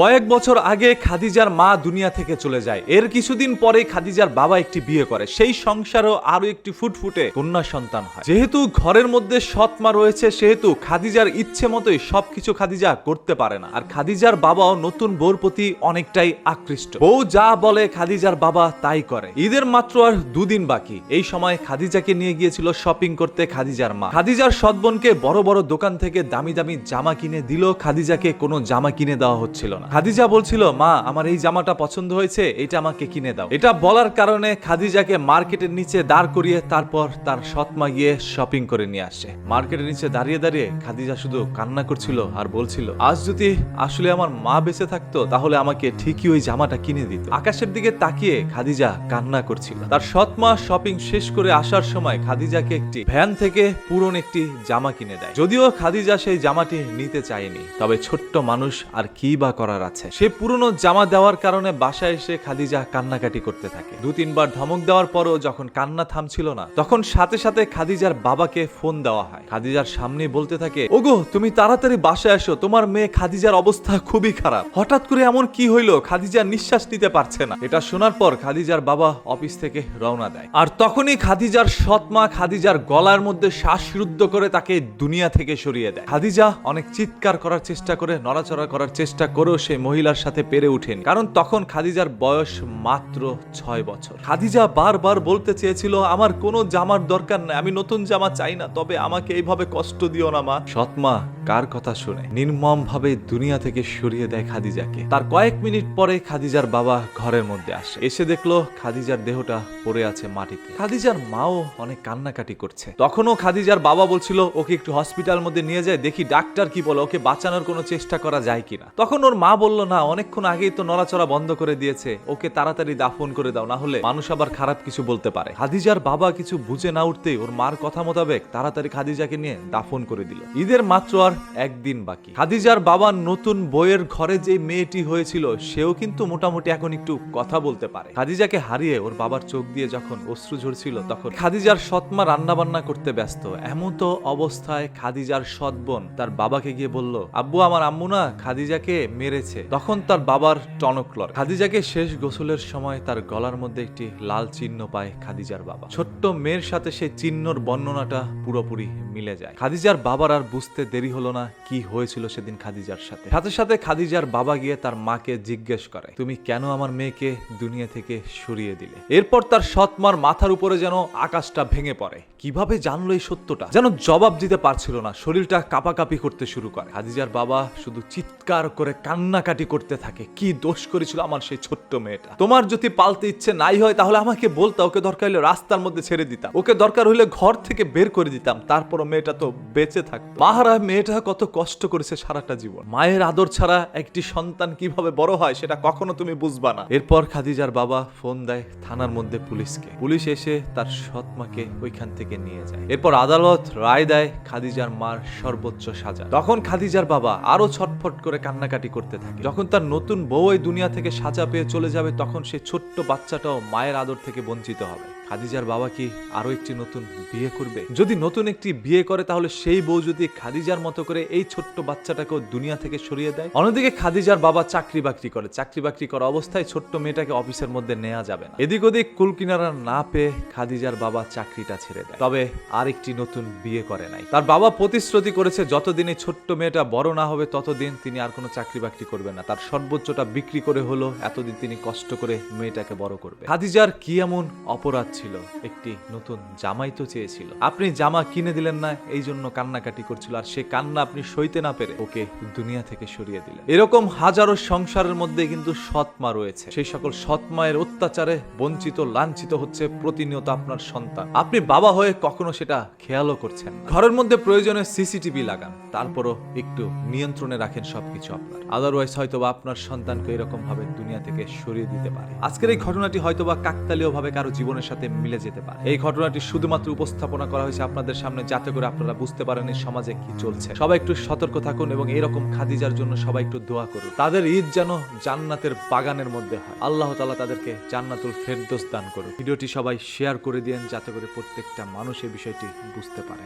কয়েক বছর আগে খাদিজার মা দুনিয়া থেকে চলে যায়। এর কিছুদিন পরে খাদিজার বাবা একটি বিয়ে করে। সেই সংসারও আরও একটি ফুটফুটে কন্যা সন্তান হয়। যেহেতু ঘরের মধ্যে সৎ মা রয়েছে, সেহেতু খাদিজার ইচ্ছে মতোই সবকিছু খাদিজা করতে পারে না। আর খাদিজার বাবাও নতুন বউর প্রতি অনেকটাই আকৃষ্ট। বউ যা বলে খাদিজার বাবা তাই করে। ঈদের মাত্র আর দুদিন বাকি। এই সময় খাদিজাকে নিয়ে গিয়েছিল শপিং করতে খাদিজার মা। খাদিজার সৎবোনকে বড় বড় দোকান থেকে দামি দামি জামা কিনে দিল খাদিজাকে কোনো জামা কিনে দেওয়া হচ্ছিল না। খাদিজা বলছিল, মা, আমার এই জামাটা পছন্দ হয়েছে, এটা আমাকে কিনে দাও। এটা বলার কারণে খাদিজাকে মার্কেটের নিচে দাঁড় করিয়ে তারপর তার সৎমা গিয়ে শপিং করে নিয়ে আসে। মার্কেটের নিচে দাঁড়িয়ে দাঁড়িয়ে খাদিজা শুধু কান্না করছিল আর বলছিল, আজ যদি আসলে আমার মা বেঁচে থাকতো, তাহলে আমাকে ঠিকই ওই জামাটা কিনে দিত। আকাশের দিকে তাকিয়ে খাদিজা কান্না করছিল। তার সৎমা শপিং শেষ করে আসার সময় খাদিজাকে একটি ভ্যান থেকে পুরন একটি জামা কিনে দেয়। যদিও খাদিজা সেই জামাটি নিতে চায়নি, তবে ছোট্ট মানুষ আর কি বা করার আছে। সে পুরনো জামা দেওয়ার কারণে বাসায় এসে খাদিজা কান্নাকাটি করতে থাকে। দু, তিনবার ধমক দেওয়ার পরও যখন কান্না থামছিল না, তখন সাথে সাথে খাদিজার বাবাকে ফোন দেওয়া হয়। খাদিজার সামনে বলতে থাকে, ওগো, তুমি তাড়াতাড়ি বাসায় আসো তোমার মেয়ে খাদিজার অবস্থা খুবই খারাপ। হঠাৎ করে এমন কি হইল, খাদিজা নিঃশ্বাস নিতে পারছে না। এটা শোনার পর খাদিজার বাবা অফিস থেকে রওনা দেয়। আর তখনই খাদিজার সৎমা খাদিজার গলার মধ্যে শ্বাসরুদ্ধ করে তাকে দুনিয়া থেকে সরিয়ে দেয়। খাদিজা অনেক চিৎকার করার চেষ্টা করে, নড়াচড়া করার চেষ্টা করেও সেই মহিলার সাথে পেরে উঠেনি কারণ তখন খাদিজার বয়স মাত্র ছয় বছর। খাদিজা বারবার বলতে চেয়েছিল, আমার কোনো জামার দরকার নাই, আমি নতুন জামা চাই না, তবে আমাকে এইভাবে কষ্ট দিও না, মা। সৎমা কার কথা শুনে? নির্মম ভাবে দুনিয়া থেকে সরিয়ে দেয় খাদিজাকে। তার কয়েক মিনিট পরে খাদিজার বাবা ঘরের মধ্যে আসে। এসে দেখল খাদিজার দেহটা পড়ে আছে মাটিতে। খাদিজার মাও অনেক কান্নাকাটি করছে। তখনও খাদিজার বাবা বলছিল, ওকে একটু হসপিটাল মধ্যে নিয়ে যায়, দেখি ডাক্তার কি বলে, ওকে বাঁচানোর কোনো চেষ্টা করা যায় কিনা? তখন ওর মা বলল, না, অনেকক্ষণ আগেই তো নড়াচড়া বন্ধ করে দিয়েছে। ওকে তাড়াতাড়ি দাফন করে দাও, না হলে মানুষ আবার খারাপ কিছু বলতে পারে। খাদিজার বাবা কিছু বুঝে না উঠতেই ওর মার কথা মোতাবেক তাড়াতাড়ি খাদিজাকে নিয়ে দাফন করে দিল। ঈদের মাত্র আর একদিন বাকি। খাদিজার বাবার নতুন বইয়ের ঘরে যে মেয়েটি হয়েছিল, সেও কিন্তু মোটামুটি এখন একটু কথা বলতে পারে। খাদিজাকে হারিয়ে ওর বাবার চোখ দিয়ে যখন অশ্রু ঝরছিল, তখন খাদিজার সৎমা রান্না বান্না করতে ব্যস্ত। এমন তো অবস্থায় খাদিজার সৎ বোন তার বাবাকে গিয়ে বলল, আব্বু, আমার আম্মু না খাদিজাকে মেরেছে তখন তার বাবার টনকলর খাদিজাকে শেষ গোসলের সময় তার গলার মধ্যে একটি লাল চিহ্ন পায় খাদিজার বাবা। ছোট্ট মেয়ের সাথে সেই চিহ্নর বর্ণনাটা পুরোপুরি মিলে যায়। খাদিজার বাবার আর বুঝতে দেরি হলো না কি হয়েছিল সেদিন খাদিজার সাথে। সাথে সাথে খাদিজার বাবা গিয়ে তার মাকে জিজ্ঞেস করে, তুমি কেন আমার মেয়েকে দুনিয়া থেকে সরিয়ে দিলে? এরপর তার সৎ মার মাথার উপরে যেন আকাশটা ভেঙে পড়ে। কীভাবে জানলো এই সত্যটা? যেন জবাব দিতে পারছিল না। শরীরটা কাপাকাপি করতে শুরু করে। খাদিজার বাবা শুধু চিৎকার করে কান্নাকাটি করতে থাকে। কি দোষ করেছিল আমার সেই ছোট্ট মেয়েটা? তোমার যদি পালতে ইচ্ছে নাই হয়, তাহলে আমাকে বলতা, ওকে দরকার হলে রাস্তার মধ্যে ছেড়ে দিতাম। ওকে দরকার হলে ঘর থেকে বের করে দিতাম। তারপরও মেয়েটা তো বেঁচে থাকতো। মাহারা, মেয়েটা কত কষ্ট করেছে সারাটা জীবন। মায়ের আদর ছাড়া একটি সন্তান কীভাবে বড় হয়, সেটা কখনো তুমি বুঝবা না। এরপর খাদিজার বাবা ফোন দেয় থানার মধ্যে পুলিশকে। পুলিশ এসে তার সৎমাকে ওইখান থেকে নিয়ে যায়। এরপর আদালত রায় দেয় খাদিজার মার সর্বোচ্চ সাজা। তখন খাদিজার বাবা আরও ছটফট করে কান্নাকাটি করতে থাকে। যখন তার নতুন বউ এই দুনিয়া থেকে সাজা পেয়ে চলে যাবে, তখন সেই ছোট্ট বাচ্চাটাও মায়ের আদর থেকে বঞ্চিত হবে। খাদিজার বাবা কি আরও একটি নতুন বিয়ে করবে? যদি নতুন একটি বিয়ে করে, তাহলে সেই বউ যদি খাদিজার মতো করে এই ছোট্ট বাচ্চাটাকেও দুনিয়া থেকে সরিয়ে দেয়? অন্যদিকে খাদিজার বাবা চাকরি বাকরি করে। চাকরি বাকরি করা অবস্থায় ছোট্ট মেয়েটাকে অফিসের মধ্যে নেওয়া যাবে না। এদিক ওদিক কুল কিনারা না পেয়ে খাদিজার বাবা চাকরিটা ছেড়ে দেয়। তবে আর একটি নতুন বিয়ে করে নাই। তার বাবা প্রতিশ্রুতি করেছে, যতদিন এই ছোট্ট মেয়েটা বড় না হবে, ততদিন তিনি আর কোনো চাকরি বাকরি করবে না। তার সর্বোচ্চটা বিক্রি করে হলো, এতদিন তিনি কষ্ট করে মেয়েটাকে বড় করবে। খাদিজার কি এমন অপরাধ ছিল একটি নতুন জামাই তো চেয়েছিল। আপনি জামা কিনে দিলেন না, এই জন্য কান্নাকাটি করছিল, আর সে কান্না আপনি সইতে না পেরে ওকে দুনিয়া থেকে সরিয়ে দিলেন। এরকম হাজারো সংসারের মধ্যে কিন্তু সৎমা রয়েছে। সেই সকল সৎমায়ের অত্যাচারে বঞ্চিত, লাঞ্ছিত হচ্ছে প্রতিনিয়ত আপনার সন্তান। আপনি বাবা হয়ে কখনো সেটা খেয়ালও করছেন ঘরের মধ্যে প্রয়োজনে সিসিটিভি লাগান, তারপরও একটু নিয়ন্ত্রণে রাখেন সবকিছু আপনার। আদারওয়াইজ হয়তোবা আপনার সন্তানকে এরকম ভাবে দুনিয়া থেকে সরিয়ে দিতে পারে। আজকের এই ঘটনাটি হয়তোবা কাকতালীয় ভাবে কারও জীবনের সাথে মিলে যেতে পারে। এই ঘটনাটি শুধুমাত্র উপস্থাপনা করা হয়েছে আপনাদের সামনে যাতে করে আপনারা বুঝতে পারেন এই সমাজে কি চলছে। সবাই একটু সতর্ক থাকুন এবং এরকম খাদিজার জন্য সবাই একটু দোয়া করুন। তাদের ঈদ যেন জান্নাতের বাগানের মধ্যে হয়। আল্লাহ তালা তাদেরকে জান্নাতুল ফেরদোস দান করুন ভিডিওটি সবাই শেয়ার করে দিয়েন যাতে করে প্রত্যেকটা মানুষ এই বিষয়টি বুঝতে পারে।